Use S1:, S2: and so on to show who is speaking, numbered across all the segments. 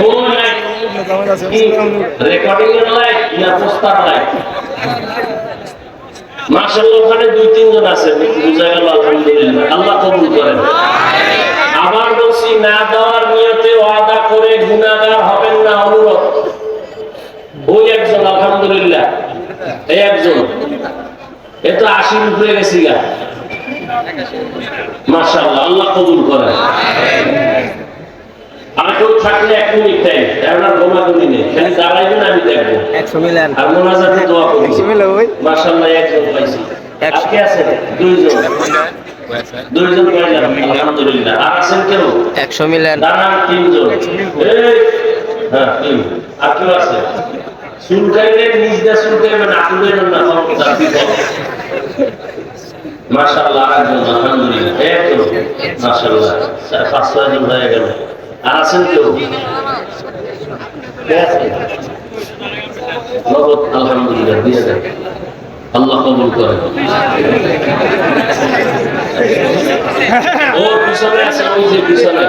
S1: কোন light recording এর light না পোস্টার লাইট মার্শাল্লাহ ওখানে দুই তিনজন আছে। বুঝা গেল আলহামদুলিল্লাহ। আল্লাহ কবুল করেন। আবার বলছি না দেওয়ার নিয়তে ওয়াদা করে গুণাগার হবেন না অনুরোধ। ওই একজন আলহামদুলিল্লাহ। এই একজন। এ তো আশির উপরে গেছি গা। মাশাআল্লাহ আল্লাহ কবুল করেন। আর কেউ থাকলে এক মিনিট টাইম এখন গোমাগুনি নেই। খালি দাঁড়াইবেন আমি দেখব।
S2: একশো মিলেন
S1: আর মোনাজাতে দোয়া করব।
S2: একশো মিলে ওই।
S1: মাশাআল্লাহ একজন পাইছি।
S2: একশো।
S1: আজকে আছে? দুইজন। দুইজন পাইলাম আলহামদুলিল্লাহ। আর আছেন কেউ?
S2: একশো মিলেন
S1: দাঁড়ান তিনজন। হ্যাঁ তিন। আর কেউ আছে? চুলকাইলে নিজ দিয়ে চুলকাইবেন আকুলেন না ক্ষমতা বিপদ মাশাআল্লাহ আর একজন আলহামদুলিল্লাহ। একজন। মাশাআল্লাহ পাঁচ ছয় জন হয়ে গেল। আছেন কেউ? নগদ আলহামদুলিল্লাহ দিয়ে দেন আল্লাহ কবুল করে ওর পিছনে আছে ওই যে পিছনে।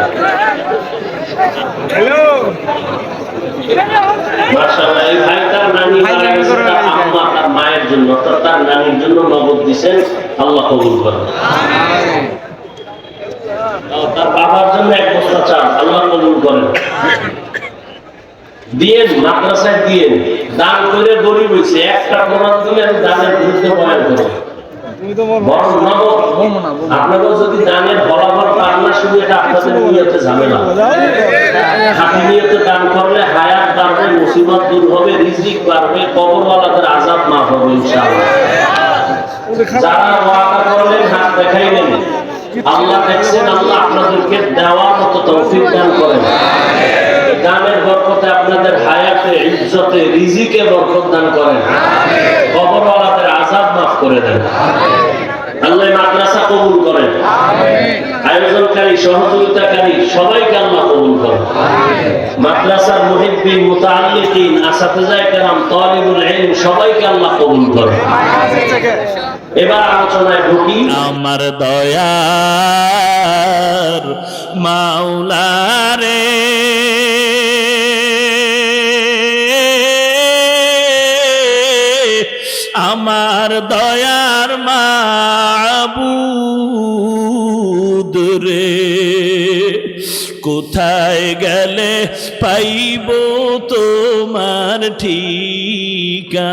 S1: মাশাআল্লাহ এই ভাই তার নানি আম্মা তার মায়ের জন্য তার নানির জন্য নগদ দিছেন। আল্লাহ কবুল করেন। আর তার বাবার জন্য এক বস্তা চাল আল্লাহ কবুল করেন। দিয়েন মাদ্রাসায় দিয়েন দান করে গরিব হয়েছে, একটা প্রমাণ দিলে আমি দানের বিরুদ্ধে বয়ান করব। বরং যদি দানের বরাবর পান না, শুধু এটা আপনাদের নিয়তে ঝামেলা। খাঁটি নিয়তে দান করলে হায়াত বাড়বে, মুসিবত দূর হবে, রিজিক বাড়বে, কবরওয়ালাদের আজাব মাফ হবে, ইনশাআল্লাহ। যারা ওয়াদা করলেন, হাত দেখাইলেন। আল্লাহ দেখছেন, আল্লাহ আপনাদেরকে দেওয়ার মতো তৌফিক দান করেন। দানের বরকতে আপনাদের হায়াতে, ইজ্জতে, রিজিকে বরকত দান করেন। কবরওয়ালাদের আজাব মাফ করে দেন আল্লাহ মাদ্রাসা কবুল করেন আয়োজনকারী সহযোগিতাকারী সবাইকে আল্লাহ কবুল করেন মাদ্রাসার মুহিব্বিন মুতাআল্লিকিন আসাতিজায়ে কেরাম তালিবুল ইলম সবাইকে আল্লাহ কবুল করেন এবার আলোচনায় ঢুকি।
S3: আমার দয়ার মাওলারে। আমার দয়ার মাবুদ রে। কোথায় গেলে পাইব তোমার ঠিকানা?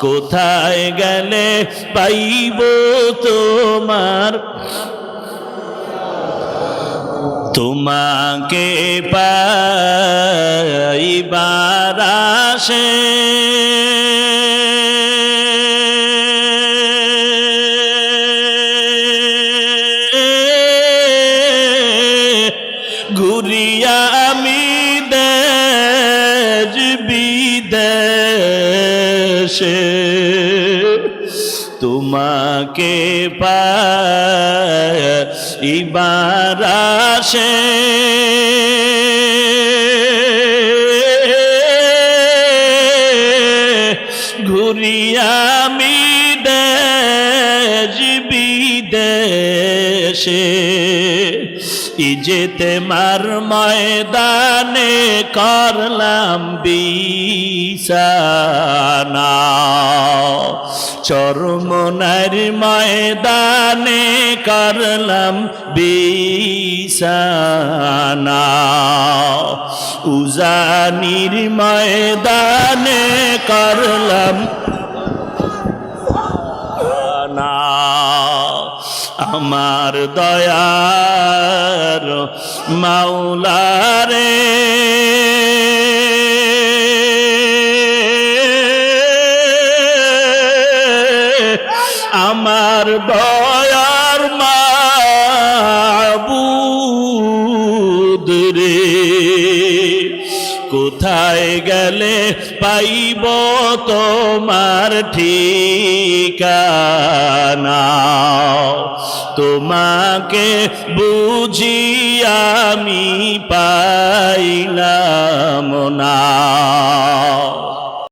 S3: কোথায় গেলে পাইব তোমার তোমাকে পাইবার আসে বিদেশে তোমাকে পাইবার আসে। ঘুরিয়া আমি দেশ বিদেশে ইজেতে মার ময়দানে করলাম বিছানা। চরমনার ময়দানে করলাম বিছানা। উজানির ময়দানে করলাম আমার দয়ার মাওলারে। আমার দয়ার মাবুদ কোথায় গেলে পাইব তোমার ঠিকানা? তোমাকে বুঝি আমি পাইলাম না।